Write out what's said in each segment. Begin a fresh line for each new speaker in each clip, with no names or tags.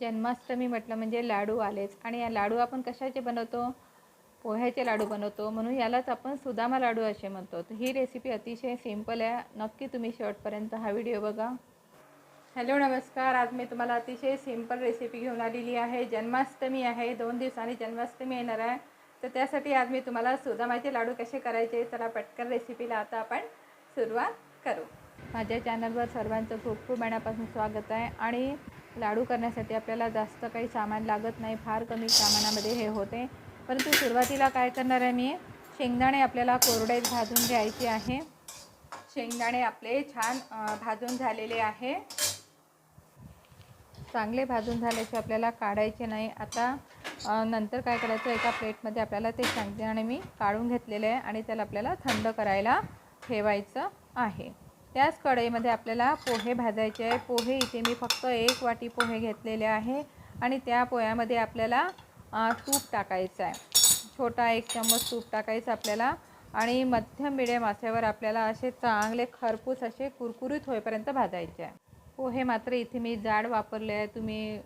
जन्माष्टमी म्हटलं म्हणजे लाडू आलेच. आणि या लाडू आपण कशाचे बनवतो? पोह्याचे लाडू बनवतो. म्हणून यालाच आपण सुदामा लाडू असे म्हणतो. तर ही रेसिपी अतिशय सिंपल आहे. नक्की तुम्ही शेवटपर्यंत हा व्हिडिओ बघा. हॅलो नमस्कार. आज मी तुम्हाला अतिशय सिंपल रेसिपी घेऊन आलेली आहे. जन्माष्टमी आहे. दोन दिवसांनी जन्माष्टमी येणार आहे. तर त्यासाठी आज मी तुम्हाला सुदामाचे लाडू कसे करायचे? चला पटकन रेसिपीला आता आपण सुरुवात करू. माझ्या चॅनलवर सर्वांचं खूप खूप मनापासून स्वागत आहे. आणि लाडू करण्यासाठी आपल्याला जास्त काही सामान लागत नाही फार कमी सामानामध्ये हे होते. परंतु सुरुवातीला काय करणार आहे मी? शेंगदाणे आपल्याला कोरडे भाजून घ्यायचे आहे. शेंगदाणे आपले छान भाजून झालेले आहे. चांगले भाजून झाल्याचे आपल्याला काढायचे नाही. आता नंतर काय करायचं? एका प्लेटमध्ये आपल्याला ते शेंगदाणे मी काढून घेतलेले आहे आणि त्याला आपल्याला थंड करायला ठेवायचं आहे. त्याच कढईमध्ये आपल्याला पोहे भाजायचे आहे. पोहे इथे मी फक्त एक वाटी पोहे घेतलेले आहे. आणि त्या पोह्यामध्ये आपल्याला तूप टाकायचं आहे. छोटा एक चम्मच तूप टाकायचं आपल्याला. आणि मध्यम मिडियम आचेवर आपल्याला असे चांगले खरपूस असे कुरकुरीत होईपर्यंत भाजायचे आहे. पोहे मात्र इथे मी जाड वापरले आहे. तुम्ही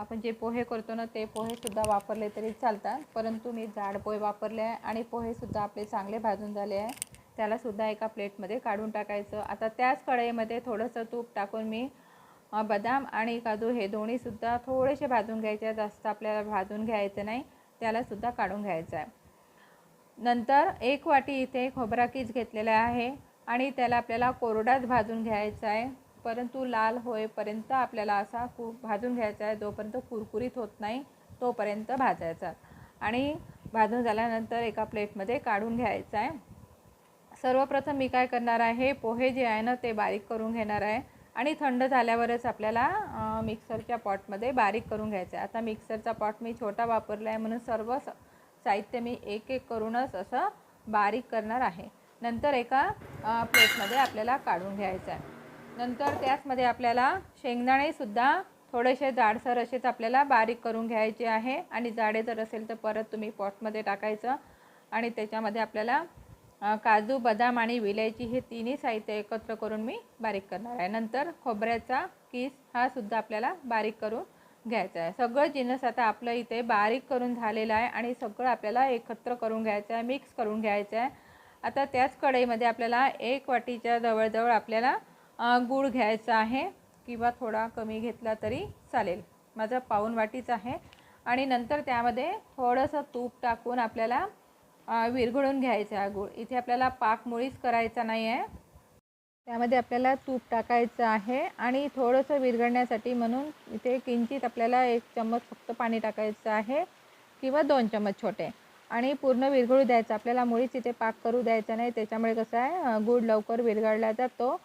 आपण जे पोहे करतो ना ते पोहेसुद्धा वापरले तरी चालतात. परंतु मी जाड पोहे वापरले आहे. आणि पोहेसुद्धा आपले चांगले भाजून झाले आहे. त्यालासुद्धा एका प्लेटमध्ये काढून टाकायचं. आता त्याच कढईमध्ये थोडंसं तूप टाकून मी बदाम आणि काजू हे दोन्हीसुद्धा थोडेसे भाजून घ्यायचे. आहे जास्त आपल्याला भाजून घ्यायचं नाही त्यालासुद्धा काढून घ्यायचं आहे. नंतर एक वाटी इथे खोबरा कीज घेतलेला आहे आणि त्याला आपल्याला कोरडाच भाजून घ्यायचा आहे. परंतु लाल होईपर्यंत आपल्याला असा कु भाजून घ्यायचा आहे. जोपर्यंत कुरकुरीत होत नाही तोपर्यंत भाजायचा. आणि भाजून झाल्यानंतर एका प्लेटमध्ये काढून घ्यायचा आहे. सर्वप्रथम मी काय करणार आहे पोहे जे आहे ना ते बारीक करून घेणार आहे. आणि थंड झाल्यावरच आपल्याला मिक्सरच्या पॉटमध्ये बारीक करून घ्यायचं आहे. आता मिक्सरचा पॉट मी छोटा वापरला आहे म्हणून सर्व स- साहित्य मी एक एक करूनच असं बारीक करणार आहे. नंतर एका प्लेटमध्ये आपल्याला काढून घ्यायचं आहे. नंतर त्याचमध्ये आपल्याला शेंगदाणेसुद्धा थोडेसे जाडसर असेच आपल्याला बारीक करून घ्यायचे आहे. आणि जाडे जर असेल तर परत तुम्ही पॉटमध्ये टाकायचं. आणि त्याच्यामध्ये आपल्याला काजू बदाम आणि विलायची हे तिन्ही साहित्य एकत्र करून मी बारीक करणार आहे. नंतर खोबऱ्याचा किस हा सुद्धा आपल्याला बारीक करून घ्यायचा आहे. सगळं जिन्नस आता आपलं इथे बारीक करून झालेलं आहे आणि सगळं आपल्याला एकत्र करून घ्यायचं आहे मिक्स करून घ्यायचं आहे. आता त्याच कढईमध्ये आपल्याला एक वाटीच्या जवळजवळ आपल्याला गूळ घ्यायचा आहे किंवा थोडा कमी घेतला तरी चालेल. माझा पाऊन वाटीच आहे. आणि नंतर त्यामध्ये थोडंसं तूप टाकून आपल्याला विरघळून घ्यायचा आहे गूळ. इथे आपल्याला पाक मुळीच करायचा नाही आहे. त्यामध्ये आपल्याला तूप टाकायचं आहे आणि थोडंसं विरघळण्यासाठी म्हणून इथे किंचित आपल्याला एक चम्मच फक्त पाणी टाकायचं आहे किंवा दोन चम्मच छोटे. आणि पूर्ण विरघळू द्यायचं. आपल्याला मुळीच इथे पाक करू द्यायचा नाही. त्याच्यामुळे कसं आहे गूळ लवकर विरघळला जातो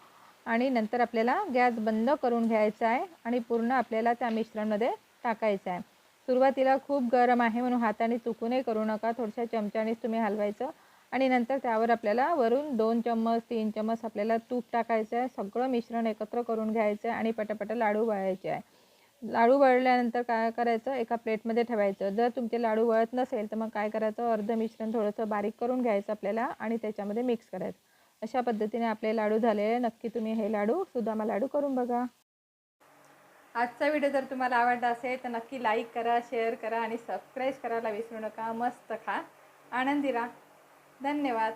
आणि नंतर आपल्याला गॅस बंद करून घ्यायचा आहे आणि पूर्ण आपल्याला त्या मिश्रणमध्ये टाकायचं आहे. सुरुवातीला खूप गरम आहे म्हणून हाताने चुकूनही करू नका. थोडशा चमच्यानेच तुम्ही हलवायचं. आणि नंतर त्यावर आपल्याला वरून दोन चम्मच तीन चम्मच आपल्याला तूप टाकायचं आहे. सगळं मिश्रण एकत्र करून घ्यायचं आहे आणि पटापट लाडू वळायचे आहे. लाडू वळल्यानंतर काय करायचं? एका प्लेटमध्ये ठेवायचं. जर तुमचे लाडू वळत नसेल तर मग काय करायचं? अर्ध मिश्रण थोडंसं बारीक करून घ्यायचं आपल्याला आणि त्याच्यामध्ये मिक्स करायचं. अशा पद्धतीने आपले लाडू झालेले नक्की तुम्ही हे लाडू सुदामा लाडू करून बघा. आजचा व्हिडिओ जर तुम्हाला आवडला असेल तर नक्की लाईक करा शेअर करा आणि सबस्क्राईब करायला विसरू नका. मस्त खा. आनंदी राहा. धन्यवाद.